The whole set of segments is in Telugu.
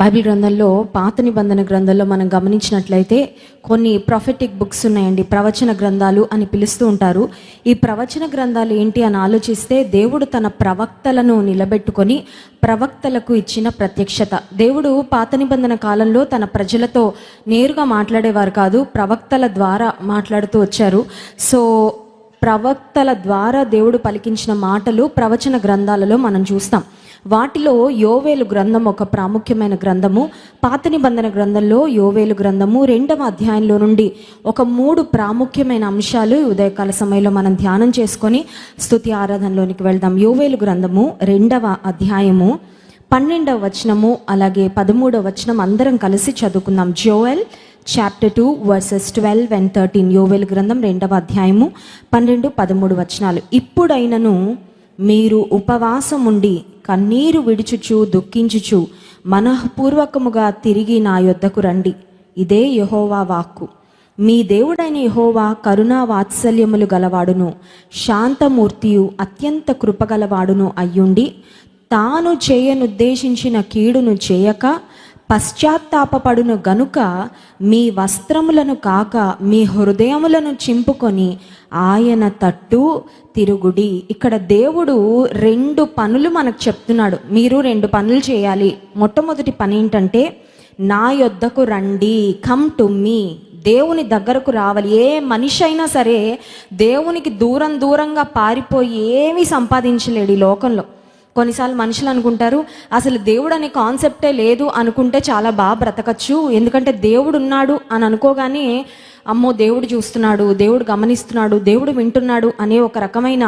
బైబిల్ గ్రంథంలో పాత నిబంధన గ్రంథంలో మనం గమనించినట్లయితే కొన్ని ప్రొఫెటిక్ బుక్స్ ఉన్నాయండి ప్రవచన గ్రంథాలు అని పిలుస్తూ ఉంటారు. ఈ ప్రవచన గ్రంథాలు ఏంటి అని ఆలోచిస్తే దేవుడు తన ప్రవక్తలను నిలబెట్టుకొని ప్రవక్తలకు ఇచ్చిన ప్రత్యక్షత. దేవుడు పాత నిబంధన కాలంలో తన ప్రజలతో నేరుగా మాట్లాడేవారు కాదు ప్రవక్తల ద్వారా మాట్లాడుతూ వచ్చారు. సో ప్రవక్తల ద్వారా దేవుడు పలికించిన మాటలు ప్రవచన గ్రంథాలలో మనం చూస్తాం. వాటిలో యోవేలు గ్రంథం ఒక ప్రాముఖ్యమైన గ్రంథము. పాత నిబంధన గ్రంథంలో యోవేలు గ్రంథము రెండవ అధ్యాయంలో నుండి ఒక మూడు ప్రాముఖ్యమైన అంశాలు ఉదయకాల సమయంలో మనం ధ్యానం చేసుకొని స్తుతి ఆరాధనలోనికి వెళ్దాం. యోవేలు గ్రంథము రెండవ అధ్యాయము పన్నెండవ వచనము అలాగే పదమూడవ వచనం అందరం కలిసి చదువుకుందాం. Joel chapter two verses twelve and thirteen. Yovelu గ్రంథం రెండవ అధ్యాయము పన్నెండు పదమూడు వచనాలు. ఇప్పుడైనను మీరు ఉపవాసం ఉండి కన్నీరు విడుచుచు దుఃఖించుచు మనఃపూర్వకముగా తిరిగి నా యొద్దకు రండి. ఇదే యహోవా వాక్కు. మీ దేవుడైన యహోవా కరుణా వాత్సల్యములు గలవాడును శాంతమూర్తియు అత్యంత కృపగలవాడును అయ్యుండి తాను చేయనుద్దేశించిన కీడును చేయక పశ్చాత్తాపపడును గనుక మీ వస్త్రములను కాక మీ హృదయములను చింపుకొని ఆయన తట్టు తిరుగుడి. ఇక్కడ దేవుడు రెండు పనులు మనకు చెప్తున్నాడు. మీరు రెండు పనులు చేయాలి. మొట్టమొదటి పని ఏంటంటే నా యొద్దకు రండి కమ్ టు మీ దేవుని దగ్గరకు రావాలి. ఏ మనిషి అయినా సరే దేవునికి దూరం దూరంగా పారిపోయి ఏమీ సంపాదించలేడు ఈ లోకంలో. కొన్నిసార్లు మనుషులు అనుకుంటారు అసలు దేవుడు అనే కాన్సెప్టే లేదు అనుకుంటే చాలా బాగా బ్రతకచ్చు. ఎందుకంటే దేవుడు ఉన్నాడు అని అనుకోగానే అమ్మో దేవుడు చూస్తున్నాడు దేవుడు గమనిస్తున్నాడు దేవుడు వింటున్నాడు అనే ఒక రకమైన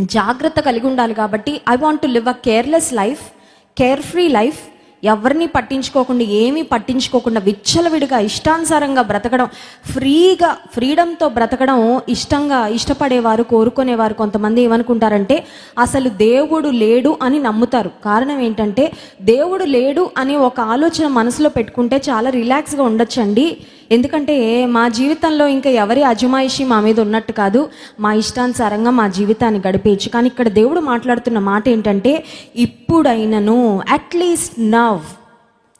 జాగ్రత్త కలిగి ఉండాలి కాబట్టి I want to live a careless life carefree life ఎవరిని పట్టించుకోకుండా ఏమీ పట్టించుకోకుండా విచ్చలవిడిగా ఇష్టానుసారంగా బ్రతకడం ఫ్రీగా ఫ్రీడంతో బ్రతకడం ఇష్టంగా ఇష్టపడేవారు కోరుకునేవారు కొంతమంది ఏమనుకుంటారంటే అసలు దేవుడు లేడు అని నమ్ముతారు. కారణం ఏంటంటే దేవుడు లేడు అని ఒక ఆలోచన మనసులో పెట్టుకుంటే చాలా రిలాక్స్గా ఉండొచ్చండి. ఎందుకంటే మా జీవితంలో ఇంకా ఎవరి అజమాయిషి మా మీద ఉన్నట్టు కాదు. మా ఇష్టానుసారంగా మా జీవితాన్ని గడిపేయచ్చు. కానీ ఇక్కడ దేవుడు మాట్లాడుతున్న మాట ఏంటంటే ఇప్పుడైనను అట్లీస్ట్ నవ్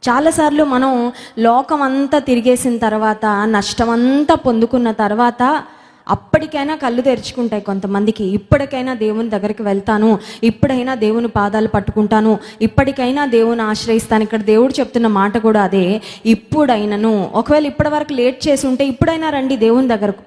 చాలాసార్లు మనం లోకం అంతా తిరిగేసిన తర్వాత నష్టం అంతా పొందుకున్న తర్వాత అప్పటికైనా కళ్ళు తెరుచుకుంటాయి కొంతమందికి. ఇప్పటికైనా దేవుని దగ్గరికి వెళ్తాను. ఇప్పుడైనా దేవుని పాదాలు పట్టుకుంటాను. ఇప్పటికైనా దేవుని ఆశ్రయిస్తాను. ఇక్కడ దేవుడు చెప్తున్న మాట కూడా అదే. ఇప్పుడైనను. ఒకవేళ ఇప్పటి వరకు లేట్ చేసి ఉంటే ఇప్పుడైనా రండి దేవుని దగ్గరకు.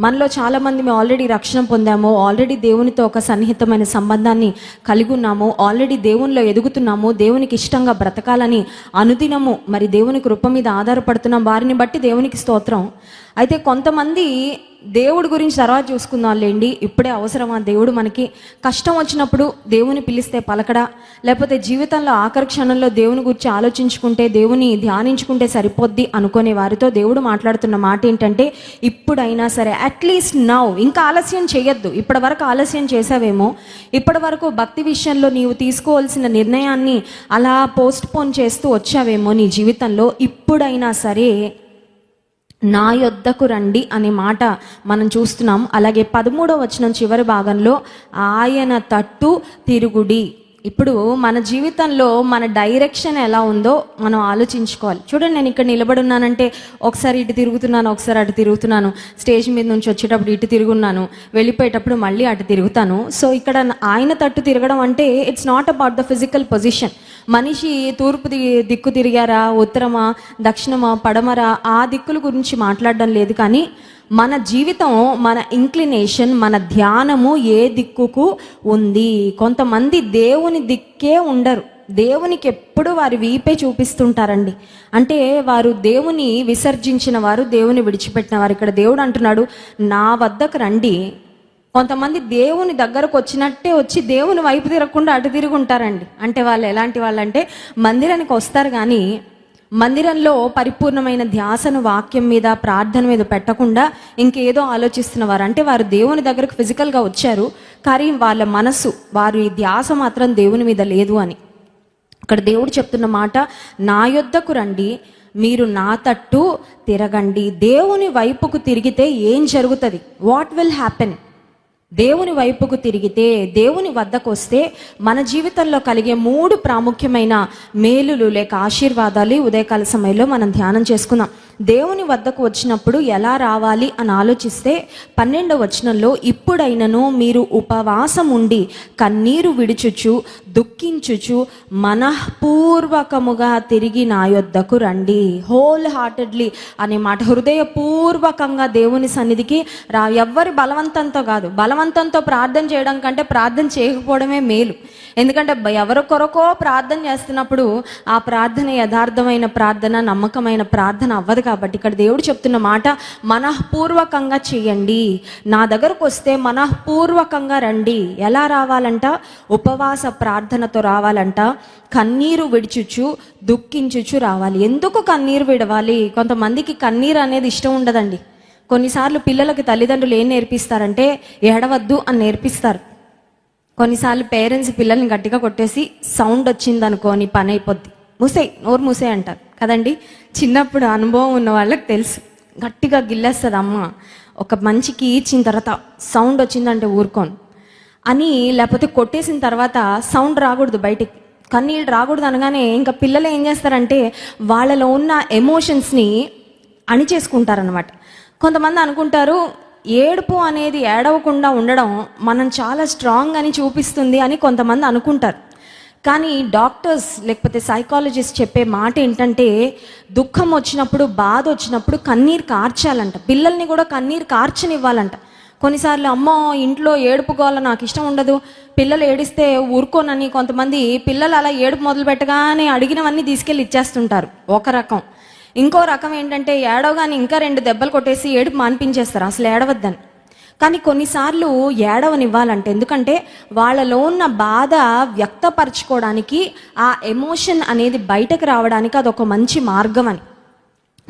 మనలో చాలామంది మేము ఆల్రెడీ రక్షణ పొందాము. ఆల్రెడీ దేవునితో ఒక సన్నిహితమైన సంబంధాన్ని కలిగి ఉన్నాము. ఆల్రెడీ దేవునిలో ఎదుగుతున్నాము. దేవునికి ఇష్టంగా బ్రతకాలని అనుదినము మరి దేవుని కృప మీద ఆధారపడుతున్నాం. వారిని బట్టి దేవునికి స్తోత్రం. అయితే కొంతమంది దేవుడి గురించి తర్వాత చూసుకుందాం లేండి ఇప్పుడే అవసరమా? దేవుడు మనకి కష్టం వచ్చినప్పుడు దేవుని పిలిస్తే పలకడా? లేకపోతే జీవితంలో ఆఖరి క్షణంలో దేవుని గురించి ఆలోచించుకుంటే దేవుని ధ్యానించుకుంటే సరిపోద్ది అనుకునే వారితో దేవుడు మాట్లాడుతున్న మాట ఏంటంటే ఇప్పుడైనా సరే అట్లీస్ట్ నౌ ఇంకా ఆలస్యం చేయొద్దు. ఇప్పటి వరకు ఆలస్యం చేసావేమో ఇప్పటి వరకు భక్తి విషయంలో నీవు తీసుకోవాల్సిన నిర్ణయాన్ని అలా పోస్ట్ పోన్ చేస్తూ వచ్చావేమో నీ జీవితంలో? ఇప్పుడైనా సరే నా యొద్దకు రండి అనే మాట మనం చూస్తున్నాం. అలాగే పదమూడవ వచనం చివరి భాగంలో ఆయన తట్టు తిరుగుడి. ఇప్పుడు మన జీవితంలో మన డైరెక్షన్ ఎలా ఉందో మనం ఆలోచించుకోవాలి. చూడండి నేను ఇక్కడ నిలబడి ఉన్నానంటే ఒకసారి ఇటు తిరుగుతున్నాను ఒకసారి అటు తిరుగుతున్నాను. స్టేజ్ మీద నుంచి వచ్చేటప్పుడు ఇటు తిరుగున్నాను వెళ్ళిపోయేటప్పుడు మళ్ళీ అటు తిరుగుతాను. సో ఇక్కడ ఆయన తట్టు తిరగడం అంటే it's not about the physical position మనిషి తూర్పు ది- దిక్కు తిరిగారా ఉత్తరమా దక్షిణమా పడమరా ఆ దిక్కుల గురించి మాట్లాడడం లేదు కానీ మన జీవితం మన ఇంక్లినేషన్ మన ధ్యానము ఏ దిక్కుకు ఉంది? కొంతమంది దేవుని దిక్కే ఉండరు. దేవునికి ఎప్పుడు వారి వీపే చూపిస్తుంటారండి. అంటే వారు దేవుని విసర్జించిన వారు దేవుని విడిచిపెట్టిన వారు. ఇక్కడ దేవుడు అంటున్నాడు నా వద్దకు రండి. కొంతమంది దేవుని దగ్గరకు వచ్చినట్టే వచ్చి దేవుని వైపు తిరగకుండా అటు తిరిగి ఉంటారండి. అంటే వాళ్ళు ఎలాంటి వాళ్ళంటే మందిరానికి వస్తారు కానీ మందిరంలో పరిపూర్ణమైన ధ్యాసను వాక్యం మీద ప్రార్థన మీద పెట్టకుండా ఇంకేదో ఆలోచిస్తున్నవారు. అంటే వారు దేవుని దగ్గరకు ఫిజికల్గా వచ్చారు కానీ వాళ్ళ మనసు వారి ధ్యాస మాత్రం దేవుని మీద లేదు అని. ఇక్కడ దేవుడు చెప్తున్న మాట నా యొద్దకు రండి మీరు నా తట్టు తిరగండి. దేవుని వైపుకు తిరిగితే ఏం జరుగుతుంది? వాట్ విల్ హ్యాపెన్ దేవుని వైపుకు తిరిగితే దేవుని వద్దకు వస్తే మన జీవితంలో కలిగే మూడు ప్రాముఖ్యమైన మేలులు లేక ఆశీర్వాదాలు ఉదయకాల సమయంలో మనం ధ్యానం చేసుకుందాం. దేవుని వద్దకు వచ్చినప్పుడు ఎలా రావాలి అని ఆలోచిస్తే పన్నెండవ వచనంలో ఇప్పుడైనను మీరు ఉపవాసం ఉండి కన్నీరు విడిచుచు దుఃఖించుచు మనఃపూర్వకముగా తిరిగి నా యొద్దకు రండి. హోల్ హార్టెడ్లీ అనే మాట హృదయపూర్వకంగా దేవుని సన్నిధికి రా. ఎవ్వరి బలవంతంతో కాదు. బలవంతంతో ప్రార్థన చేయడం కంటే ప్రార్థన చేయకపోవడమే మేలు. ఎందుకంటే ఎవరి కొరకో ప్రార్థన చేస్తున్నప్పుడు ఆ ప్రార్థన యథార్థమైన ప్రార్థన నమ్మకమైన ప్రార్థన అవ్వదు కాబట్టి ఇక్కడ దేవుడు చెప్తున్న మాట మనఃపూర్వకంగా చేయండి. నా దగ్గరకు వస్తే మనఃపూర్వకంగా రండి. ఎలా రావాలంట? ఉపవాస ప్రార్థనతో రావాలంట. కన్నీరు విడిచుచు దుఃఖించుచు రావాలి. ఎందుకు కన్నీరు విడవాలి? కొంతమందికి కన్నీరు అనేది ఇష్టం ఉండదండి. కొన్నిసార్లు పిల్లలకి తల్లిదండ్రులు ఏం నేర్పిస్తారంటే ఏడవద్దు అని నేర్పిస్తారు. కొన్నిసార్లు పేరెంట్స్ పిల్లల్ని గట్టిగా కొట్టేసి సౌండ్ వచ్చింది అనుకోని పని అయిపోద్ది. మూసే నోరు మూసే అంటారు. కదండి? చిన్నప్పుడు అనుభవం ఉన్న వాళ్ళకి తెలుసు. గట్టిగా గిల్లేస్తుంది అమ్మ. ఒక మంచికి ఇచ్చిన తర్వాత సౌండ్ వచ్చిందంటే ఊరుకోను. అని లేకపోతే కొట్టేసిన తర్వాత సౌండ్ రాకూడదు బయటికి. కన్నీళ్ళు రాకూడదు అనగానే ఇంకా పిల్లలు ఏం చేస్తారంటే వాళ్ళలో ఉన్న ఎమోషన్స్ని అణిచేసుకుంటారనమాట కొంతమంది అనుకుంటారు ఏడుపు అనేది ఏడవకుండా ఉండడం మనం చాలా స్ట్రాంగ్ అని చూపిస్తుంది అని కొంతమంది అనుకుంటారు. కానీ డాక్టర్స్ లేకపోతే సైకాలజిస్ట్ చెప్పే మాట ఏంటంటే దుఃఖం వచ్చినప్పుడు బాధ వచ్చినప్పుడు కన్నీరు కార్చాలంట. పిల్లల్ని కూడా కన్నీరు కార్చనివ్వాలంట. కొన్నిసార్లు అమ్మో ఇంట్లో ఏడుపుకోవాల నాకు ఇష్టం ఉండదు. పిల్లలు ఏడిస్తే ఊరుకోనని కొంతమంది పిల్లలు అలా ఏడుపు మొదలు పెట్టగానే అడిగినవన్నీ తీసుకెళ్ళి ఇచ్చేస్తుంటారు. ఒక రకం. ఇంకో రకం ఏంటంటే ఏడవగానే ఇంకా రెండు దెబ్బలు కొట్టేసి ఏడుపు మాన్పించేస్తారు. అసలు ఏడవద్దని. కానీ కొన్నిసార్లు ఏడవనివ్వాలంటే. ఎందుకంటే వాళ్ళలో ఉన్న బాధ వ్యక్తపరచుకోవడానికి ఆ ఎమోషన్ అనేది బయటకు రావడానికి అదొక మంచి మార్గం అని.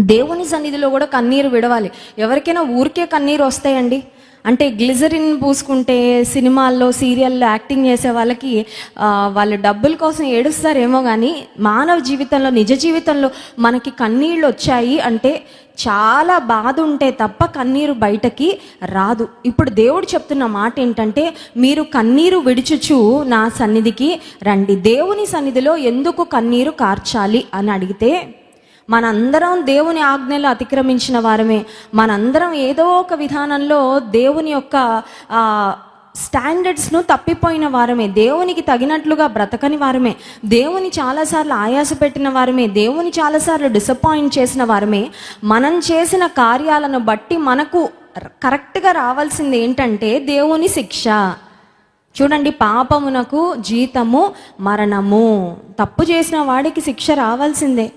దేవుని సన్నిధిలో కూడా కన్నీరు విడవాలి. ఎవరికైనా ఊరికే కన్నీరు వస్తాయండి. అంటే గ్లిజరిన్ పూసుకుంటే సినిమాల్లో సీరియల్లో యాక్టింగ్ చేసే వాళ్ళకి వాళ్ళు డబ్బుల కోసం ఏడుస్తారేమో కానీ మానవ జీవితంలో నిజ జీవితంలో మనకి కన్నీళ్ళు వచ్చాయి అంటే చాలా బాధ ఉంటే తప్ప కన్నీరు బయటకి రాదు. ఇప్పుడు దేవుడు చెప్తున్న మాట ఏంటంటే మీరు కన్నీరు విడిచుచు నా సన్నిధికి రండి. దేవుని సన్నిధిలో ఎందుకు కన్నీరు కార్చాలి అని అడిగితే మనందరం దేవుని ఆజ్ఞలు అతిక్రమించిన వారమే. మనందరం ఏదో ఒక విధానంలో దేవుని యొక్క స్టాండర్డ్స్ను తప్పిపోయిన వారమే. దేవునికి తగినట్లుగా బ్రతకని వారమే. దేవుని చాలాసార్లు ఆయాస పెట్టిన వారమే. దేవుని చాలాసార్లు డిసప్పాయింట్ చేసిన వారమే. మనం చేసిన కార్యాలను బట్టి మనకు కరెక్ట్గా రావాల్సింది ఏంటంటే దేవుని శిక్ష. చూడండి పాపమునకు జీతము మరణము. తప్పు చేసిన వాడికి శిక్ష రావాల్సిందే.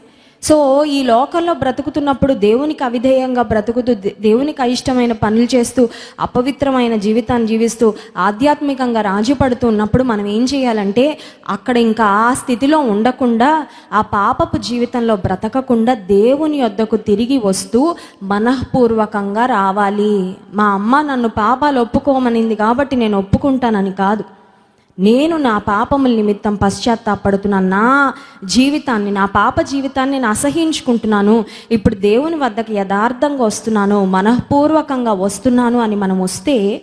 సో ఈ లోకంలో బ్రతుకుతున్నప్పుడు దేవునికి అవిధేయంగా బ్రతుకుతూ దే- దేవునికి అయిష్టమైన పనులు చేస్తూ అపవిత్రమైన జీవితాన్ని జీవిస్తూ ఆధ్యాత్మికంగా రాజీ పడుతూ ఉన్నప్పుడు మనం ఏం చేయాలంటే అక్కడ ఇంకా ఆ స్థితిలో ఉండకుండా ఆ పాపపు జీవితంలో బ్రతకకుండా దేవుని యొద్దకు తిరిగి వస్తూ మనఃపూర్వకంగా రావాలి. మా అమ్మ నన్ను పాపాలు ఒప్పుకోమనింది కాబట్టి నేను ఒప్పుకుంటానని కాదు. నేను నా పాపముల నిమిత్తం పశ్చాత్తాపడుతున్నాను. నా జీవితాన్ని నా పాప జీవితాన్ని నేను అసహించుకుంటున్నాను. ఇప్పుడు దేవుని వద్దకు యథార్థంగా వస్తున్నాను మనఃపూర్వకంగా వస్తున్నాను అని మనం వస్తే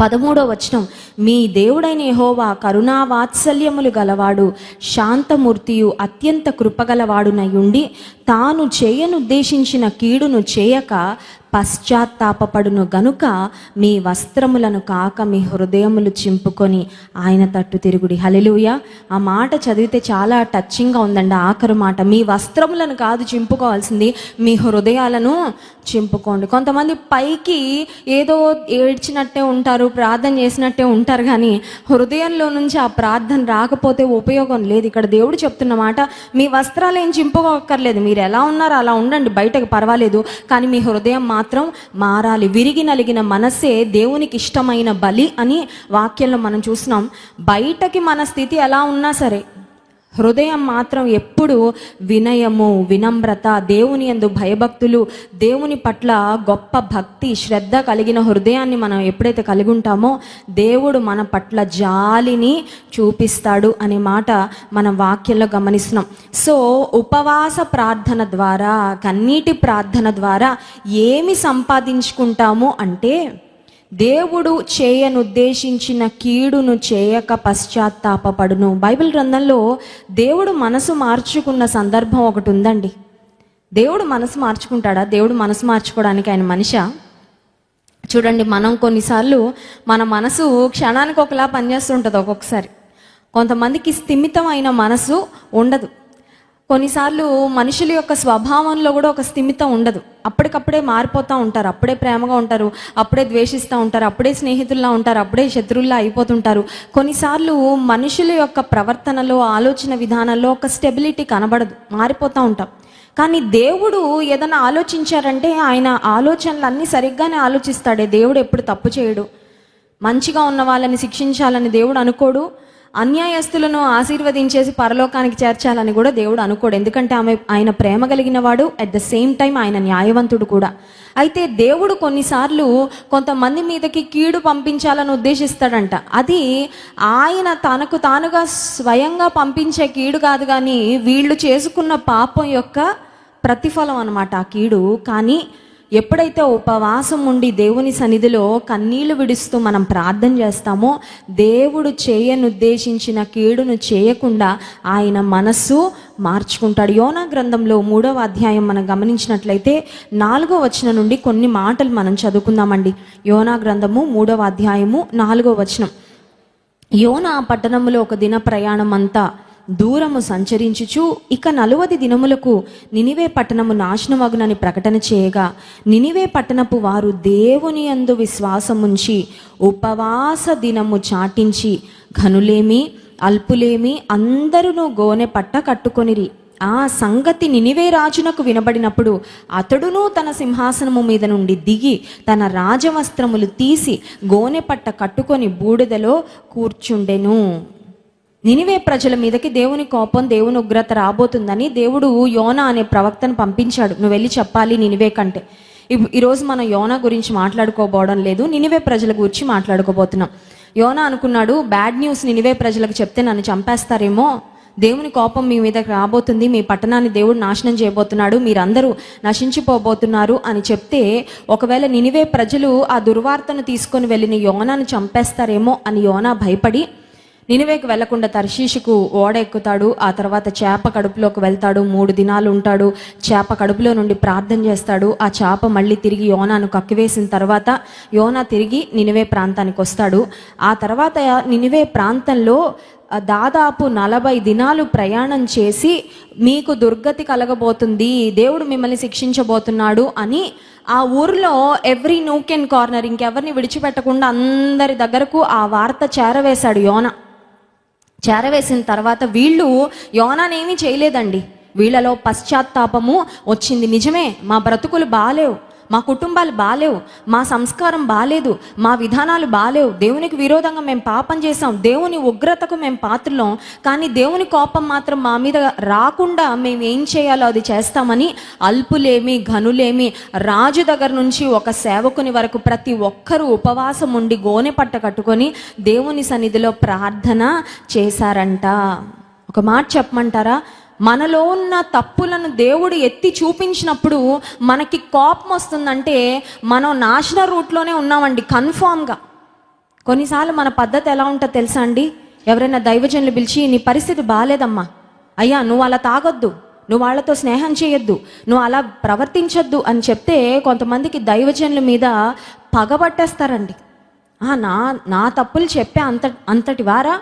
పదమూడో వచనం మీ దేవుడైన యహోవా కరుణా వాత్సల్యములు గలవాడు శాంతమూర్తియు అత్యంత కృపగలవాడునై ఉండి తాను చేయనుద్దేశించిన కీడును చేయక పశ్చాత్తాపడును గనుక మీ వస్త్రములను కాక మీ హృదయములు చింపుకొని ఆయన తట్టు తిరుగుడి. హలెలుయ ఆ మాట చదివితే చాలా టచ్చింగ్గా ఉందండి ఆఖరు మాట. మీ వస్త్రములను కాదు చింపుకోవాల్సింది మీ హృదయాలను చింపుకోండి. కొంతమంది పైకి ఏదో ఏడ్చినట్టే ఉంటారు ప్రార్థన చేసినట్టే ఉంటారు కానీ హృదయంలో నుంచి ఆ ప్రార్థన రాకపోతే ఉపయోగం లేదు. ఇక్కడ దేవుడు చెప్తున్న మాట మీ వస్త్రాలు ఏం చింపుకోక్కర్లేదు. మీరు ఎలా ఉన్నారో అలా ఉండండి బయటకు పర్వాలేదు. కానీ మీ హృదయం మాత్రం మాత్రం మారాలి. విరిగి నలిగిన మనస్సే దేవునికి ఇష్టమైన బలి అని వాక్యంలో మనం చూసినాం బయటకి మన స్థితి ఎలా ఉన్నా సరే హృదయం మాత్రం ఎప్పుడు వినయము వినమ్రత దేవుని యందు భయభక్తులు దేవుని పట్ల గొప్ప భక్తి శ్రద్ధ కలిగిన హృదయాన్ని మనం ఎప్పుడైతే కలిగి ఉంటామో దేవుడు మన పట్ల జాలిని చూపిస్తాడు అనే మాట మనం వాక్యంలో గమనిస్తున్నాం. సో ఉపవాస ప్రార్థన ద్వారా కన్నీటి ప్రార్థన ద్వారా ఏమి సంపాదించుకుంటాము అంటే దేవుడు చేయనుద్దేశించిన కీడును చేయక పశ్చాత్తాపపడును. బైబిల్ గ్రంథంలో దేవుడు మనసు మార్చుకున్న సందర్భం ఒకటి ఉందండి. దేవుడు మనసు మార్చుకుంటాడా? దేవుడు మనసు మార్చుకోవడానికి ఆయన మనిష? చూడండి మనం కొన్నిసార్లు మన మనసు క్షణానికి ఒకలా పనిచేస్తుంటుంది ఒక్కొక్కసారి. కొంతమందికి స్థిమితమైన మనసు ఉండదు. కొన్నిసార్లు మనుషుల యొక్క స్వభావంలో కూడా ఒక స్థిమితం ఉండదు. అప్పటికప్పుడే మారిపోతూ ఉంటారు. అప్పుడే ప్రేమగా ఉంటారు. అప్పుడే ద్వేషిస్తూ ఉంటారు. అప్పుడే స్నేహితుల్లా ఉంటారు. అప్పుడే శత్రువుల్లా అయిపోతుంటారు. కొన్నిసార్లు మనుషుల యొక్క ప్రవర్తనలో ఆలోచన విధానంలో ఒక స్టెబిలిటీ కనబడదు. మారిపోతూ ఉంటాం. కానీ దేవుడు ఏదైనా ఆలోచించారంటే ఆయన ఆలోచనలు అన్నీ సరిగ్గానే ఆలోచిస్తాడే. దేవుడు ఎప్పుడు తప్పు చేయడు. మంచిగా ఉన్న వాళ్ళని శిక్షించాలని దేవుడు అనుకోడు. అన్యాయస్తులను ఆశీర్వదించేసి పరలోకానికి చేర్చాలని కూడా దేవుడు అనుకోడు. ఎందుకంటే ఆమె ఆయన ప్రేమ కలిగిన వాడు అట్ ద సేమ్ టైం ఆయన న్యాయవంతుడు కూడా. అయితే దేవుడు కొన్నిసార్లు కొంతమంది మీదకి కీడు పంపించాలని ఉద్దేశిస్తాడంట. అది ఆయన తనకు తానుగా స్వయంగా పంపించే కీడు కాదు కానీ వీళ్ళు చేసుకున్న పాపం యొక్క ప్రతిఫలం అనమాట ఆ కీడు. కానీ ఎప్పుడైతే ఉపవాసం ఉండి దేవుని సన్నిధిలో కన్నీళ్ళు విడుస్తూ మనం ప్రార్థన చేస్తామో దేవుడు చేయనుద్దేశించిన కీడును చేయకుండా ఆయన మనస్సు మార్చుకుంటాడు. యోనా గ్రంథంలో మూడవ అధ్యాయం మనం గమనించినట్లయితే నాలుగో వచనం నుండి కొన్ని మాటలు మనం చదువుకుందామండి. యోనా గ్రంథము మూడవ అధ్యాయము నాలుగో వచనం. యోనా పట్టణంలో ఒక దిన ప్రయాణం అంతా దూరము సంచరించుచు ఇక నలువది దినములకు నినివే పట్టణము నాశనమగునని ప్రకటన చేయగా నినివే పట్టణపు వారు దేవుని యందు విశ్వాసముంచి ఉపవాస దినము చాటించి ఘనులేమి అల్పులేమి అందరూ గోనె పట్ట కట్టుకొనిరి. ఆ సంగతి నినివే రాజునకు వినబడినప్పుడు అతడును తన సింహాసనము మీద నుండి దిగి తన రాజవస్త్రములు తీసి గోనె పట్ట కట్టుకొని బూడిదలో కూర్చుండెను. నినివే ప్రజల మీదకి దేవుని కోపం దేవుని ఉగ్రత రాబోతుందని దేవుడు యోన అనే ప్రవక్తను పంపించాడు. నువ్వు వెళ్ళి చెప్పాలి నినివే కంటే. ఈరోజు మనం యోన గురించి మాట్లాడుకోబోవడం లేదు. నినివే ప్రజల గురించి మాట్లాడుకోబోతున్నాం. యోన అనుకున్నాడు బ్యాడ్ న్యూస్ నినివే ప్రజలకు చెప్తే నన్ను చంపేస్తారేమో. దేవుని కోపం మీ మీదకి రాబోతుంది. మీ పట్టణాన్ని దేవుడు నాశనం చేయబోతున్నాడు. మీరందరూ నశించిపోబోతున్నారు అని చెప్తే ఒకవేళ నినివే ప్రజలు ఆ దుర్వార్తను తీసుకొని వెళ్ళిన యోనాను చంపేస్తారేమో అని యోనా భయపడి నినివేకి వెళ్ళకుండా తర్శీషుకు ఓడ ఎక్కుతాడు ఆ తర్వాత చేప కడుపులోకి వెళ్తాడు. మూడు దినాలు ఉంటాడు. చేప కడుపులో నుండి ప్రార్థన చేస్తాడు. ఆ చేప మళ్ళీ తిరిగి యోనాను కక్కివేసిన తర్వాత యోనా తిరిగి నినివే ప్రాంతానికి వస్తాడు. ఆ తర్వాత నినివే ప్రాంతంలో దాదాపు నలభై దినాలు ప్రయాణం చేసి మీకు దుర్గతి కలగబోతుంది. దేవుడు మిమ్మల్ని శిక్షించబోతున్నాడు అని ఆ ఊర్లో ఎవ్రీ నూక్ అండ్ కార్నర్ ఇంకెవరిని విడిచిపెట్టకుండా అందరి దగ్గరకు ఆ వార్త చేరవేశాడు యోన. చేరవేసిన తర్వాత వీళ్ళు యోనానేమీ చేయలేదండి. వీళ్ళలో పశ్చాత్తాపము వచ్చింది. నిజమే మా బ్రతుకులు బాగాలేవు మా కుటుంబాలు బాలేవు మా సంస్కారం బాలేదు మా విధానాలు బాలేవు. దేవునికి విరోధంగా మేము పాపం చేసాం దేవుని ఉగ్రతకు మేము పాత్రలం కానీ దేవుని కోపం మాత్రం మా మీద రాకుండా మేము ఏం చేయాలో అది చేస్తామని అల్పులేమి ఘనులేమి రాజు దగ్గర నుంచి ఒక సేవకుని వరకు ప్రతి ఒక్కరూ ఉపవాసం ఉండి గోనె పట్ట కట్టుకొని దేవుని సన్నిధిలో ప్రార్థన చేశారంట. ఒక మాట చెప్పమంటారా? మనలో ఉన్న తప్పులను దేవుడు ఎత్తి చూపించినప్పుడు మనకి కోపం వస్తుందంటే మనం నాశన రూట్లోనే ఉన్నామండి కన్ఫామ్గా. కొన్నిసార్లు మన పద్ధతి ఎలా ఉంటుందో తెలుసా అండి? ఎవరైనా దైవజనులు పిలిచి నీ పరిస్థితి బాగాలేదమ్మా అయ్యా నువ్వు అలా తాగొద్దు. నువ్వు వాళ్ళతో స్నేహం చేయొద్దు. నువ్వు అలా ప్రవర్తించొద్దు అని చెప్తే కొంతమందికి దైవజనుల మీద పగబట్టేస్తారండి. నా నా తప్పులు చెప్పే అంత అంతటి వారా?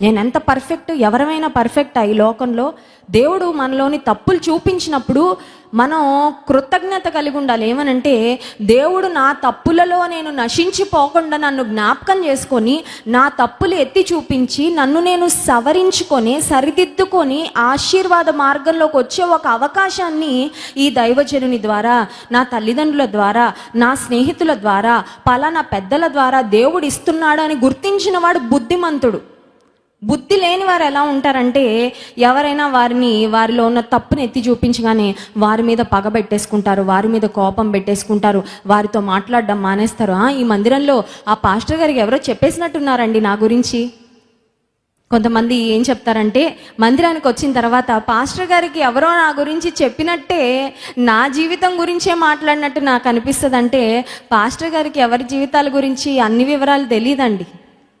నేను ఎంత పర్ఫెక్ట్ ఎవరమైనా పర్ఫెక్ట్ ఈ లోకంలో? దేవుడు మనలోని తప్పులు చూపించినప్పుడు మనం కృతజ్ఞత కలిగి ఉండాలి. ఏమనంటే దేవుడు నా తప్పులలో నేను నశించిపోకుండా నన్ను జ్ఞాపకం చేసుకొని నా తప్పులు ఎత్తి చూపించి నన్ను నేను సవరించుకొని సరిదిద్దుకొని ఆశీర్వాద మార్గంలోకి వచ్చే ఒక అవకాశాన్ని ఈ దైవజనుని ద్వారా నా తల్లిదండ్రుల ద్వారా నా స్నేహితుల ద్వారా పలానా పెద్దల ద్వారా దేవుడు ఇస్తున్నాడు అని గుర్తించిన వాడు బుద్ధిమంతుడు. బుద్ధి లేని వారు ఎలా ఉంటారంటే ఎవరైనా వారిని వారిలో ఉన్న తప్పుని ఎత్తి చూపించగానే వారి మీద పగ పెట్టేసుకుంటారు వారి మీద కోపం పెట్టేసుకుంటారు వారితో మాట్లాడడం మానేస్తారు. ఈ మందిరంలో ఆ పాస్టర్ గారికి ఎవరో చెప్పేసినట్టున్నారండి నా గురించి. కొంతమంది ఏం చెప్తారంటే మందిరానికి వచ్చిన తర్వాత పాస్టర్ గారికి ఎవరో నా గురించి చెప్పినట్టే నా జీవితం గురించే మాట్లాడినట్టు నాకు అనిపిస్తుంది అంటే పాస్టర్ గారికి ఎవరి జీవితాల గురించి అన్ని వివరాలు తెలియదండి.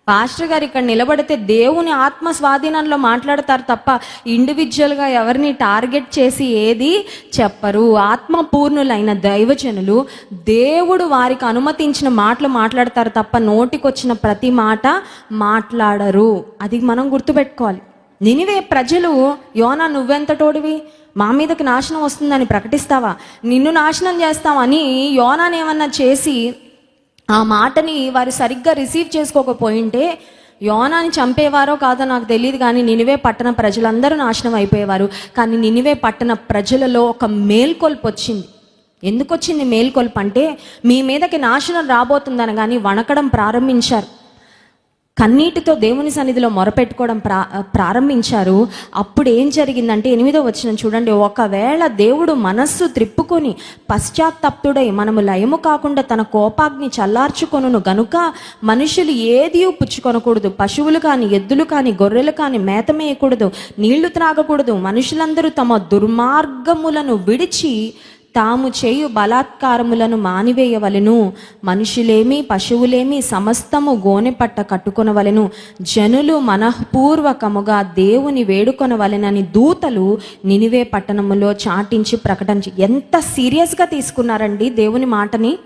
పాస్టర్ గారు ఇక్కడ నిలబడితే దేవుని ఆత్మ స్వాధీనంలో మాట్లాడతారు తప్ప ఇండివిజువల్గా ఎవరిని టార్గెట్ చేసి ఏది చెప్పరు. ఆత్మ పూర్ణులైన దైవజనులు దేవుడు వారికి అనుమతించిన మాటలు మాట్లాడతారు తప్ప నోటికొచ్చిన ప్రతి మాట మాట్లాడరు. అది మనం గుర్తుపెట్టుకోవాలి. నినివే ప్రజలు యోనా నువ్వెంతటోడివి? మా మీదకి నాశనం వస్తుందని ప్రకటిస్తావా? నిన్ను నాశనం చేస్తామని యోనానేమన్నా చేసి ఆ మాటని వారు సరిగ్గా రిసీవ్ చేసుకోకపోయింటే యోనాని చంపేవారో కాదో నాకు తెలియదు కానీ నినివే పట్టణ ప్రజలందరూ నాశనం అయిపోయేవారు. కానీ నినివే పట్టణ ప్రజలలో ఒక మేల్కొల్పు వచ్చింది. ఎందుకు వచ్చింది మేల్కొల్పు అంటే మీ మీదకి నాశనం రాబోతుందని కానీ వణకడం ప్రారంభించారు. కన్నీటితో దేవుని సన్నిధిలో మొరపెట్టుకోవడం ప్రా ప్రారంభించారు. అప్పుడు ఏం జరిగిందంటే ఎనిమిదో వచ్చిన చూడండి. ఒకవేళ దేవుడు మనస్సు త్రిప్పుకొని పశ్చాత్తప్తుడై మనము లయము కాకుండా తన కోపాగ్ని చల్లార్చుకొనును గనుక మనుషులు ఏది పుచ్చుకొనకూడదు పశువులు కానీ ఎద్దులు కానీ గొర్రెలు కానీ మేత మేయకూడదు నీళ్ళు త్రాగకూడదు. మనుషులందరూ తమ దుర్మార్గములను విడిచి తాము చేయు బలాత్కారములను మానివేయవలెను. మనుషులేమి పశువులేమి సమస్తము గోనెపట్ట కట్టుకొనవలెను. జనులు మనఃపూర్వకముగా దేవుని వేడుకొనవలెనని దూతలు నినివే పట్టణములో చాటించి ప్రకటించి ఎంత సీరియస్గా తీసుకున్నారండి దేవుని మాటని?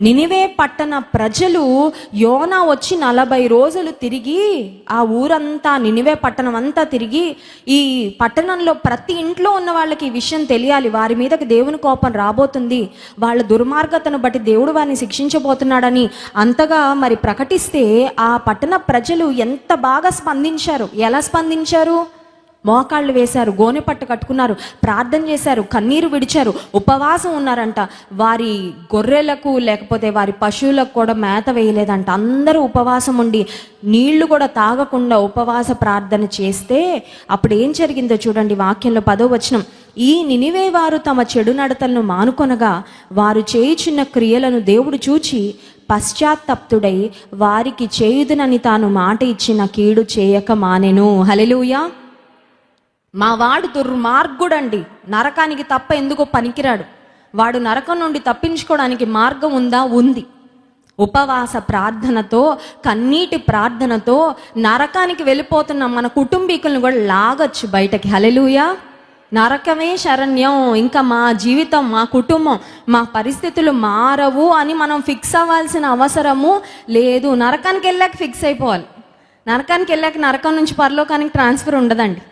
నినివే పట్టణ ప్రజలు యోనా వచ్చి నలభై రోజులు తిరిగి ఆ ఊరంతా నినివే పట్టణం అంతా తిరిగి ఈ పట్టణంలో ప్రతి ఇంట్లో ఉన్న వాళ్ళకి ఈ విషయం తెలియాలి. వారి మీదకి దేవుని కోపం రాబోతుంది. వాళ్ళ దుర్మార్గతను బట్టి దేవుడు వారిని శిక్షించబోతున్నాడని అంతగా మరి ప్రకటిస్తే ఆ పట్టణ ప్రజలు ఎంత బాగా స్పందించారు? ఎలా స్పందించారు? మోకాళ్ళు వేశారు గోనె పట్టు కట్టుకున్నారు ప్రార్థన చేశారు కన్నీరు విడిచారు ఉపవాసం ఉన్నారంట. వారి గొర్రెలకు లేకపోతే వారి పశువులకు కూడా మేత వేయలేదంట. అందరూ ఉపవాసం ఉండి నీళ్ళు కూడా తాగకుండా ఉపవాస ప్రార్థన చేస్తే అప్పుడు ఏం జరిగిందో చూడండి వాక్యంలో పదో వచనం. ఈ నినివే వారు తమ చెడు నడతలను మానుకొనగా వారు చేయుచున్న క్రియలను దేవుడు చూచి పశ్చాత్తప్తుడై వారికి చేయుదునని తాను మాట ఇచ్చిన కీడు చేయక మానెను. హలెలుయా మా వాడు దుర్మార్గుడండి. నరకానికి తప్ప ఎందుకో పనికిరాడు. వాడు నరకం నుండి తప్పించుకోవడానికి మార్గం ఉందా? ఉంది. ఉపవాస ప్రార్థనతో కన్నీటి ప్రార్థనతో నరకానికి వెళ్ళిపోతున్న మన కుటుంబీకులను కూడా లాగొచ్చు బయటకి. హలెలుయా నరకమే శరణ్యం. ఇంకా మా జీవితం మా కుటుంబం మా పరిస్థితులు మారవు అని మనం ఫిక్స్ అవ్వాల్సిన అవసరము లేదు. నరకానికి వెళ్ళాక ఫిక్స్ అయిపోవాలి. నరకానికి వెళ్ళాక నరకం నుంచి పరలోకానికి ట్రాన్స్ఫర్ ఉండదండి.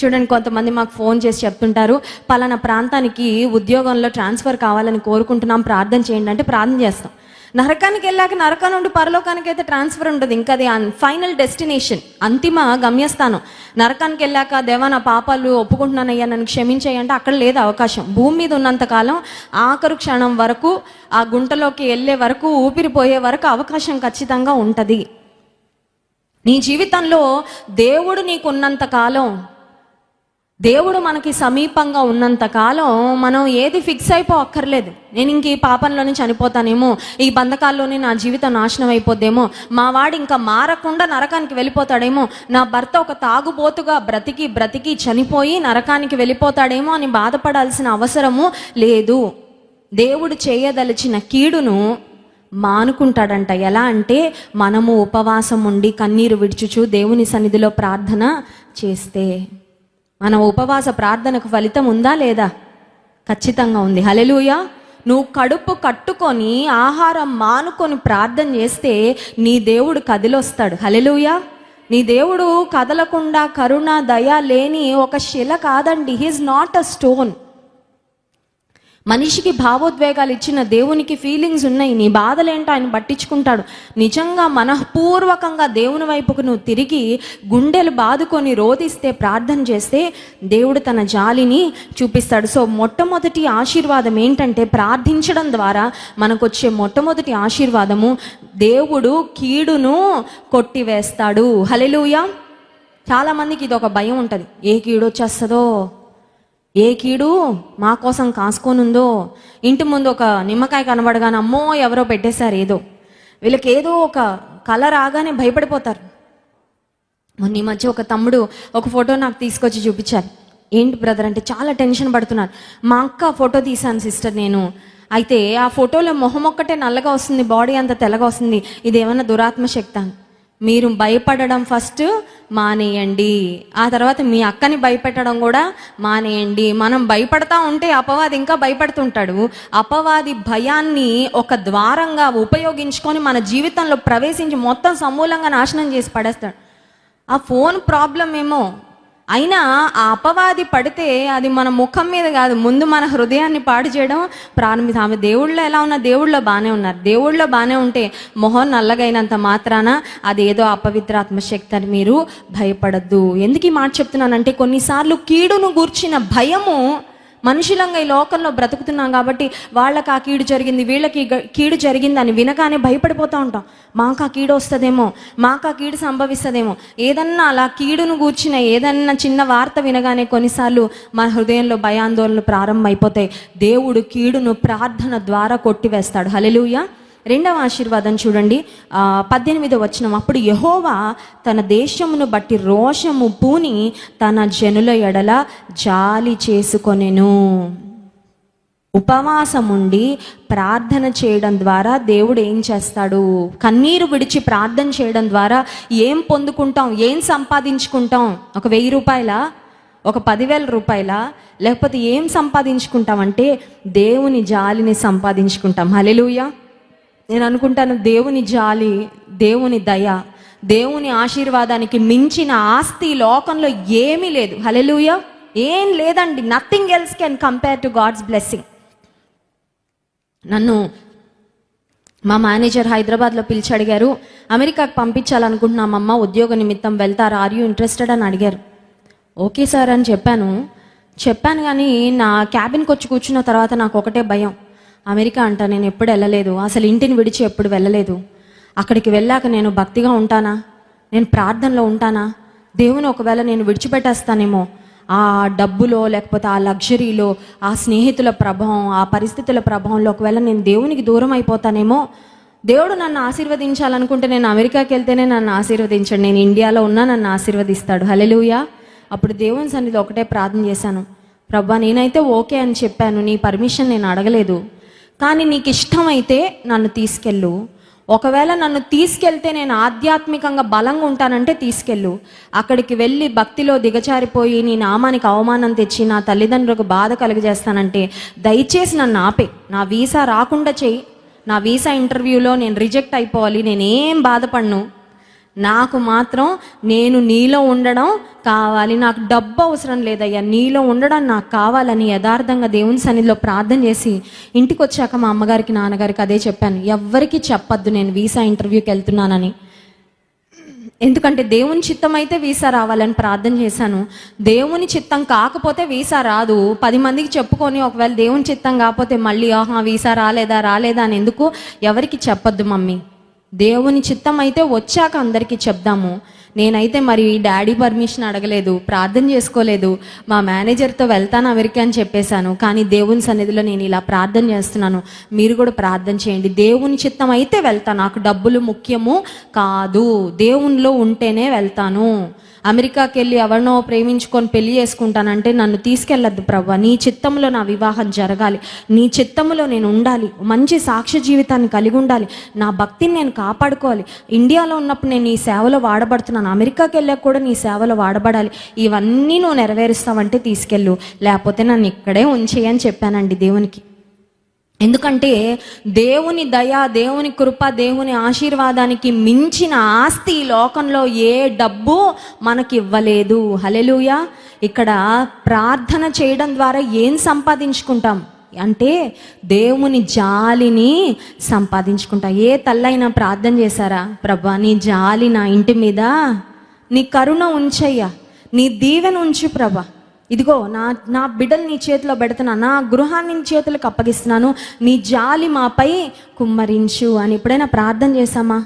చూడండి కొంతమంది మాకు ఫోన్ చేసి చెప్తుంటారు పలానా ప్రాంతానికి ఉద్యోగంలో ట్రాన్స్ఫర్ కావాలని కోరుకుంటున్నాం ప్రార్థన చేయండి అంటే ప్రార్థన చేస్తాం. నరకానికి వెళ్ళాక నరకం నుండి పరలోకానికి అయితే ట్రాన్స్ఫర్ ఉండదు ఇంకా అది ఫైనల్ డెస్టినేషన్ అంతిమ గమ్యస్థానం. నరకానికి వెళ్ళాక దేవా నా పాపాలు ఒప్పుకుంటున్నానయ్యా నన్ను క్షమించేయంటే అక్కడ లేదు అవకాశం. భూమి మీద ఉన్నంతకాలం ఆఖరు క్షణం వరకు ఆ గుంటలోకి వెళ్ళే వరకు ఊపిరిపోయే వరకు అవకాశం ఖచ్చితంగా ఉంటుంది. నీ జీవితంలో దేవుడు నీకున్నంత కాలం దేవుడు మనకి సమీపంగా ఉన్నంత కాలం మనం ఏది ఫిక్స్ అయిపో అక్కర్లేదు నేను ఇంక ఈ పాపంలోనే చనిపోతానేమో ఈ బంధకాల్లోనే నా జీవితం నాశనం అయిపోద్దేమో మా వాడు ఇంకా మారకుండా నరకానికి వెళ్ళిపోతాడేమో నా భర్త ఒక తాగుబోతుగా బ్రతికి బ్రతికి చనిపోయి నరకానికి వెళ్ళిపోతాడేమో అని బాధపడాల్సిన అవసరము లేదు. దేవుడు చేయదలిచిన కీడును మానుకుంటాడంట. ఎలా అంటే మనము ఉపవాసం ఉండి కన్నీరు విడుచుచు దేవుని సన్నిధిలో ప్రార్థన చేస్తే. మన ఉపవాస ప్రార్థనకు ఫలితం ఉందా లేదా? ఖచ్చితంగా ఉంది. హలెలుయా నువ్వు కడుపు కట్టుకొని ఆహారం మానుకొని ప్రార్థన చేస్తే నీ దేవుడు కదిలొస్తాడు. హలెలుయా నీ దేవుడు కదలకుండా కరుణ దయ లేని ఒక శిల కాదండి. హీఈస్ నాట్ అ స్టోన్ మనిషికి భావోద్వేగాలు ఇచ్చిన దేవునికి ఫీలింగ్స్ ఉన్నాయి. నీ బాధలేంటో ఆయన పట్టించుకుంటాడు. నిజంగా మనఃపూర్వకంగా దేవుని వైపుకు నువ్వు తిరిగి గుండెలు బాదుకొని రోధిస్తే ప్రార్థన చేస్తే దేవుడు తన జాలిని చూపిస్తాడు. సో మొట్టమొదటి ఆశీర్వాదం ఏంటంటే ప్రార్థించడం ద్వారా మనకు వచ్చే మొట్టమొదటి ఆశీర్వాదము దేవుడు కీడును కొట్టివేస్తాడు. హలెలుయా చాలామందికి ఇది ఒక భయం ఉంటుంది. ఏ కీడు వచ్చేస్తుందో ఏ కీడు మా కోసం కాసుకొనుందో? ఇంటి ముందు ఒక నిమ్మకాయ కనబడగానే అమ్మో ఎవరో పెట్టేశారు ఏదో. వీళ్ళకి ఏదో ఒక కళ రాగానే భయపడిపోతారు. మొన్న ఈ మధ్య ఒక తమ్ముడు ఒక ఫోటో నాకు తీసుకొచ్చి చూపించారు. ఏంటి బ్రదర్ అంటే చాలా టెన్షన్ పడుతున్నారు. మా అక్క ఫోటో తీశాను సిస్టర్ నేను. అయితే ఆ ఫోటోలో మొహం ఒక్కటే నల్లగా వస్తుంది బాడీ అంతా తెల్లగా వస్తుంది. ఇది ఏమైనా దురాత్మ శక్తి అని. మీరు భయపడడం ఫస్ట్ మానేయండి. ఆ తర్వాత మీ అక్కని భయపెట్టడం కూడా మానేయండి. మనం భయపడతా ఉంటే అపవాది ఇంకా భయపడుతుంటాడు. అపవాది భయాన్ని ఒక ద్వారంగా ఉపయోగించుకొని మన జీవితంలో ప్రవేశించి మొత్తం సమూలంగా నాశనం చేసి పడేస్తాడు. ఆ ఫోన్ ప్రాబ్లం ఏమో అయినా ఆ అపవాది పడితే అది మన ముఖం మీద కాదు ముందు మన హృదయాన్ని పాడు చేయడం ప్రారంభిస్తాం ఆమె దేవుళ్ళో ఎలా ఉన్నా దేవుళ్ళో బాగానే ఉన్నారు. దేవుళ్ళో బాగానే ఉంటే మొహం నల్లగైనంత మాత్రాన అది ఏదో అపవిత్రాత్మ శక్తి అని మీరు భయపడద్దు. ఎందుకు ఈ మాట చెప్తున్నానంటే కొన్నిసార్లు కీడును గూర్చిన భయము మనుషులంగా ఈ లోకంలో బ్రతుకుతున్నాం కాబట్టి వాళ్ళకి ఆ కీడు జరిగింది వీళ్ళకి కీడు జరిగింది అని వినగానే భయపడిపోతూ ఉంటాం. మాకు ఆ కీడు వస్తుందేమో మాకు ఆ కీడు సంభవిస్తుందేమో. ఏదన్నా అలా కీడును గూర్చిన ఏదన్నా చిన్న వార్త వినగానే కొన్నిసార్లు మన హృదయంలో భయాందోళనలు ప్రారంభమైపోతాయి. దేవుడు కీడును ప్రార్థన ద్వారా కొట్టివేస్తాడు. హలెలుయా రెండవ ఆశీర్వాదం చూడండి. పద్దెనిమిదవ పద్దెనిమిదో వచనం. అప్పుడు యహోవా తన దేశమును బట్టి రోషము పూని తన జనుల ఎడల జాలి చేసుకొనెను. ఉపవాసం ఉండి ప్రార్థన చేయడం ద్వారా దేవుడు ఏం చేస్తాడు? కన్నీరు విడిచి ప్రార్థన చేయడం ద్వారా ఏం పొందుకుంటాం? ఏం సంపాదించుకుంటాం? ఒక వెయ్యి రూపాయల? ఒక పదివేల రూపాయల? లేకపోతే ఏం సంపాదించుకుంటామంటే దేవుని జాలిని సంపాదించుకుంటాం. హలెలుయా నేను అనుకుంటాను దేవుని జాలి దేవుని దయ దేవుని ఆశీర్వాదానికి మించిన ఆస్తి లోకంలో ఏమీ లేదు. హలెలుయ ఏం లేదండి. Nothing else can compare to God's blessing నన్ను మా మేనేజర్ హైదరాబాద్లో పిలిచి అడిగారు అమెరికాకు పంపించాలనుకుంటున్నామమ్మ ఉద్యోగ నిమిత్తం వెళ్తారు? ఆర్ యూ ఇంట్రెస్టెడ్ అని అడిగారు. ఓకే సార్ అని చెప్పాను. చెప్పాను కానీ నా క్యాబిన్కి వచ్చి కూర్చున్న తర్వాత నాకు ఒకటే భయం. అమెరికా అంట నేను ఎప్పుడు వెళ్ళలేదు. అసలు ఇంటిని విడిచి ఎప్పుడు వెళ్ళలేదు. అక్కడికి వెళ్ళాక నేను భక్తిగా ఉంటానా? నేను ప్రార్థనలో ఉంటానా? దేవుని ఒకవేళ నేను విడిచిపెట్టేస్తానేమో ఆ డబ్బులో లేకపోతే ఆ లగ్జరీలో ఆ స్నేహితుల ప్రభావం ఆ పరిస్థితుల ప్రభావంలో ఒకవేళ నేను దేవునికి దూరం అయిపోతానేమో దేవుడు నన్ను ఆశీర్వదించాలనుకుంటే నేను అమెరికాకి వెళ్తేనే నన్ను ఆశీర్వదించాడు. నేను ఇండియాలో ఉన్నా నన్ను ఆశీర్వదిస్తాడు. హలెలుయా అప్పుడు దేవుని సన్నిధి ఒకటే ప్రార్థన చేశాను. ప్రభా నేనైతే ఓకే అని చెప్పాను. నీ పర్మిషన్ నేను అడగలేదు. కానీ నీకు ఇష్టమైతే నన్ను తీసుకెళ్ళు. ఒకవేళ నన్ను తీసుకెళ్తే నేను ఆధ్యాత్మికంగా బలంగా ఉంటానంటే తీసుకెళ్ళు. అక్కడికి వెళ్ళి భక్తిలో దిగచారిపోయి నీ నామానికి అవమానం తెచ్చి నా తల్లిదండ్రులకు బాధ కలుగజేస్తానంటే దయచేసి నన్ను ఆపే. నా వీసా రాకుండా చేయి. నా వీసా ఇంటర్వ్యూలో నేను రిజెక్ట్ అయిపోవాలి. నేనేం బాధపడను. నాకు మాత్రం నేను నీలో ఉండడం కావాలి. నాకు డబ్బు అవసరం లేదయ్యా. నీలో ఉండడం నాకు కావాలని యథార్థంగా దేవుని సన్నిధిలో ప్రార్థన చేసి ఇంటికి వచ్చాక మా అమ్మగారికి నాన్నగారికి అదే చెప్పాను. ఎవ్వరికి చెప్పొద్దు నేను వీసా ఇంటర్వ్యూకి వెళ్తున్నానని. ఎందుకంటే దేవుని చిత్తం అయితే వీసా రావాలని ప్రార్థన చేశాను. దేవుని చిత్తం కాకపోతే వీసా రాదు. పది మందికి చెప్పుకొని ఒకవేళ దేవుని చిత్తం కాకపోతే మళ్ళీ ఆహా వీసా రాలేదా రాలేదా అని ఎందుకు? ఎవరికి చెప్పొద్దు మమ్మీ. దేవుని చిత్తం అయితే వచ్చాక అందరికీ చెప్దాము. నేనైతే మరి డాడీ పర్మిషన్ అడగలేదు ప్రార్థన చేసుకోలేదు మా మేనేజర్తో వెళ్తాను అమెరికా అని చెప్పేశాను కానీ దేవుని సన్నిధిలో నేను ఇలా ప్రార్థన చేస్తున్నాను. మీరు కూడా ప్రార్థన చేయండి. దేవుని చిత్తం అయితే వెళ్తాను నాకు డబ్బులు ముఖ్యము కాదు. దేవునిలో ఉంటేనే వెళ్తాను. అమెరికాకి వెళ్ళి ఎవరినో ప్రేమించుకొని పెళ్ళి చేసుకుంటానంటే నన్ను తీసుకెళ్ళద్దు ప్రవ్వ. నీ చిత్తంలో నా వివాహం జరగాలి. నీ చిత్తంలో నేను ఉండాలి. మంచి సాక్ష్య జీవితాన్ని కలిగి ఉండాలి. నా భక్తిని నేను కాపాడుకోవాలి. ఇండియాలో ఉన్నప్పుడు నేను నీ సేవలో వాడబడుతున్నాను. అమెరికాకి వెళ్ళాక కూడా నీ సేవలో వాడబడాలి. ఇవన్నీ నువ్వు నెరవేరుస్తావంటే తీసుకెళ్ళు. లేకపోతే నన్ను ఇక్కడే ఉంచేయని చెప్పానండి దేవునికి. ఎందుకంటే దేవుని దయ దేవుని కృప దేవుని ఆశీర్వాదానికి మించిన ఆస్తి ఈ లోకంలో ఏ డబ్బు మనకి ఇవ్వలేదు హలెలుయ ఇక్కడ ప్రార్థన చేయడం ద్వారా ఏం సంపాదించుకుంటాం? అంటే దేవుని జాలిని సంపాదించుకుంటాం. ఏ తల్లైనా ప్రార్థన చేశారా? ప్రభా నీ జాలి నా ఇంటి మీద నీ కరుణ ఉంచయ్యా. నీ దీవెన ఉంచు ప్రభా. ఇదిగో నా నా బిడ్డలు నీ చేతిలో పెడుతున్నా నా గృహాన్ని నీ చేతులకు అప్పగిస్తున్నాను నీ జాలి మాపై కుమ్మరించు అని ఎప్పుడైనా ప్రార్థన చేశామా?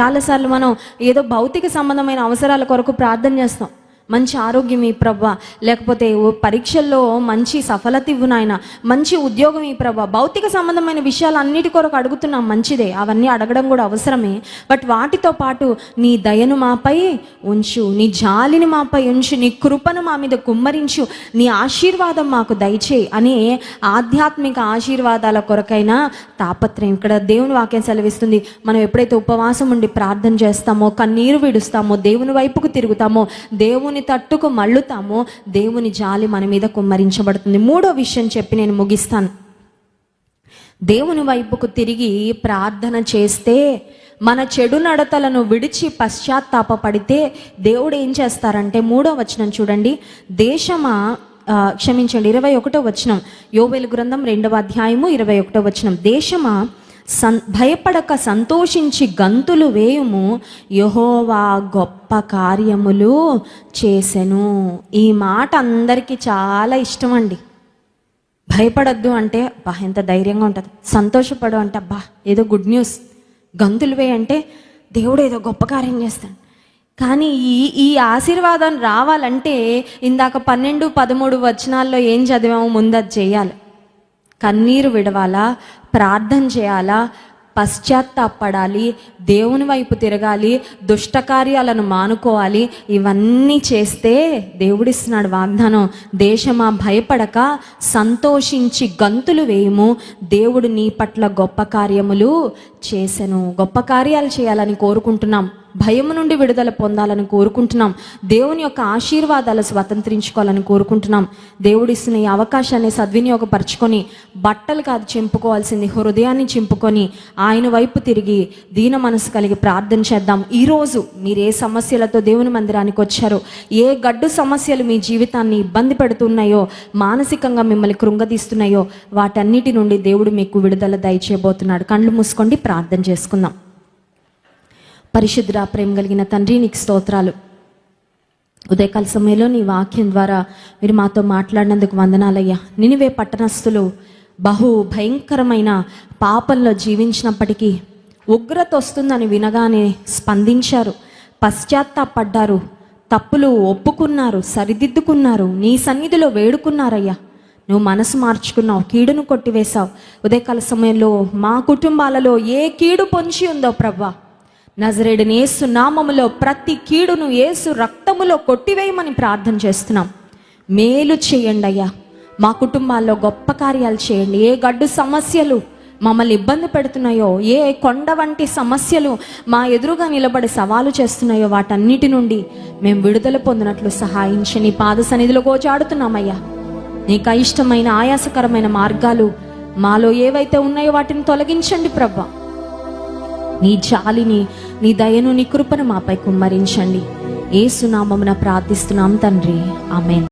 చాలాసార్లు మనం ఏదో భౌతిక సంబంధమైన అవసరాల కొరకు ప్రార్థన చేస్తాం. మంచి ఆరోగ్యం ఈ ప్రభ. లేకపోతే ఓ పరీక్షల్లో మంచి సఫలత ఇవ్వు నాయన. మంచి ఉద్యోగం ఈ ప్రభ. భౌతిక సంబంధమైన విషయాలు అన్నిటి కొరకు అడుగుతున్నాం. మంచిదే. అవన్నీ అడగడం కూడా అవసరమే. బట్ వాటితో పాటు నీ దయను మాపై ఉంచు. నీ జాలిని మాపై ఉంచు. నీ కృపను మా మీద కుమ్మరించు. నీ ఆశీర్వాదం మాకు దయచేయి అనే ఆధ్యాత్మిక ఆశీర్వాదాల కొరకైనా తాపత్రయం. ఇక్కడ దేవుని వాక్యం సెలవిస్తుంది. మనం ఎప్పుడైతే ఉపవాసం ఉండి ప్రార్థన చేస్తామో కన్నీరు విడుస్తామో దేవుని వైపుకు తిరుగుతామో దేవుని తట్టుకు మళ్ళుతామో దేవుని జాలి మన మీద కుమ్మరించబడుతుంది. మూడో విషయం చెప్పి నేను ముగిస్తాను. దేవుని వైపుకు తిరిగి ప్రార్థన చేస్తే మన చెడు నడతలను విడిచి పశ్చాత్తాపడితే దేవుడు ఏం చేస్తారంటే మూడో వచనం చూడండి. దేశమా క్షమించండి ఇరవై ఒకటో వచనం. యోవేలు గ్రంథం రెండవ అధ్యాయము ఇరవై ఒకటో వచనం. దేశమా సన్ భయపడక సంతోషించి గంతులు వేయుము. యహోవా గొప్ప కార్యములు చేసెను. ఈ మాట అందరికీ చాలా ఇష్టం అండి భయపడద్దు అంటే అబ్బా ఎంత ధైర్యంగా ఉంటుంది. సంతోషపడు అంటే అబ్బా ఏదో గుడ్ న్యూస్. గంతులు వేయంటే దేవుడు ఏదో గొప్ప కార్యం చేస్తాడు. కానీ ఈ ఈ ఆశీర్వాదం రావాలంటే ఇందాక పన్నెండు పదమూడు వచనాల్లో ఏం చదివాము ముందు అది చేయాలి. కన్నీరు విడవాలా ప్రార్థన చేయాలా పశ్చాత్తాపడాలి దేవుని వైపు తిరగాలి దుష్ట కార్యాలను మానుకోవాలి ఇవన్నీ చేస్తే దేవుడిస్తున్నాడు వాగ్దానం. దేశమా భయపడక సంతోషించి గంతులు వేయము. దేవుడు నీ పట్ల గొప్ప కార్యములు చేసెను. గొప్ప కార్యాలు చేయాలని కోరుకుంటున్నాం. భయం నుండి విడుదల పొందాలని కోరుకుంటున్నాం. దేవుని యొక్క ఆశీర్వాదాలు స్వతంత్రించుకోవాలని కోరుకుంటున్నాం. దేవుడిస్తున్న ఈ అవకాశాన్ని సద్వినియోగపరచుకొని బట్టలు కాదు చెంపుకోవాల్సింది హృదయాన్ని చింపుకొని ఆయన వైపు తిరిగి దీన మనసు కలిగి ప్రార్థన చేద్దాం. ఈరోజు మీరు ఏ సమస్యలతో దేవుని మందిరానికి వచ్చారో ఏ గడ్డు సమస్యలు మీ జీవితాన్ని ఇబ్బంది పెడుతున్నాయో మానసికంగా మిమ్మల్ని కృంగదీస్తున్నాయో వాటన్నిటి నుండి దేవుడు మీకు విడుదల దయచేయబోతున్నాడు. కళ్ళు మూసుకోండి ప్రార్థన చేసుకుందాం. పరిశుద్ధ ప్రేమ కలిగిన తండ్రి నీకు స్తోత్రాలు. ఉదయకాల సమయంలో నీ వాక్యం ద్వారా మీరు మాతో మాట్లాడినందుకు వందనాలయ్యా. నినివే పట్టణస్థులు బహు భయంకరమైన పాపంలో జీవించినప్పటికీ ఉగ్రత వస్తుందని వినగానే స్పందించారు. పశ్చాత్తాపడ్డారు. తప్పులు ఒప్పుకున్నారు సరిదిద్దుకున్నారు. నీ సన్నిధిలో వేడుకున్నారయ్యా. నువ్వు మనసు మార్చుకున్నావు కీడును కొట్టివేశావు. ఉదయకాల సమయంలో మా కుటుంబాలలో ఏ కీడు పొంచి ఉందో ప్రభా. నజరేడుని ఏసు నామములో ప్రతి కీడును ఏసు రక్తములో కొట్టివేయమని ప్రార్థన చేస్తున్నాం. మేలు చేయండి అయ్యా. మా కుటుంబాల్లో గొప్ప కార్యాలు చేయండి. ఏ గడ్డు సమస్యలు మమ్మల్ని ఇబ్బంది పెడుతున్నాయో ఏ కొండ వంటి సమస్యలు మా ఎదురుగా నిలబడి సవాలు చేస్తున్నాయో వాటన్నిటి నుండి మేము విడుదల పొందినట్లు సహాయించి నీ పాద సన్నిధిలో గోచాడుతున్నామయ్యా. నీకు అయిష్టమైన ఆయాసకరమైన మార్గాలు మాలో ఏవైతే ఉన్నాయో వాటిని తొలగించండి ప్రభా. నీ జాలిని నీ దయను నీ కృపను మాపై కుమ్మరించండి. ఏసునామమున ప్రార్థిస్తున్నాం తండ్రి. ఆమెన్.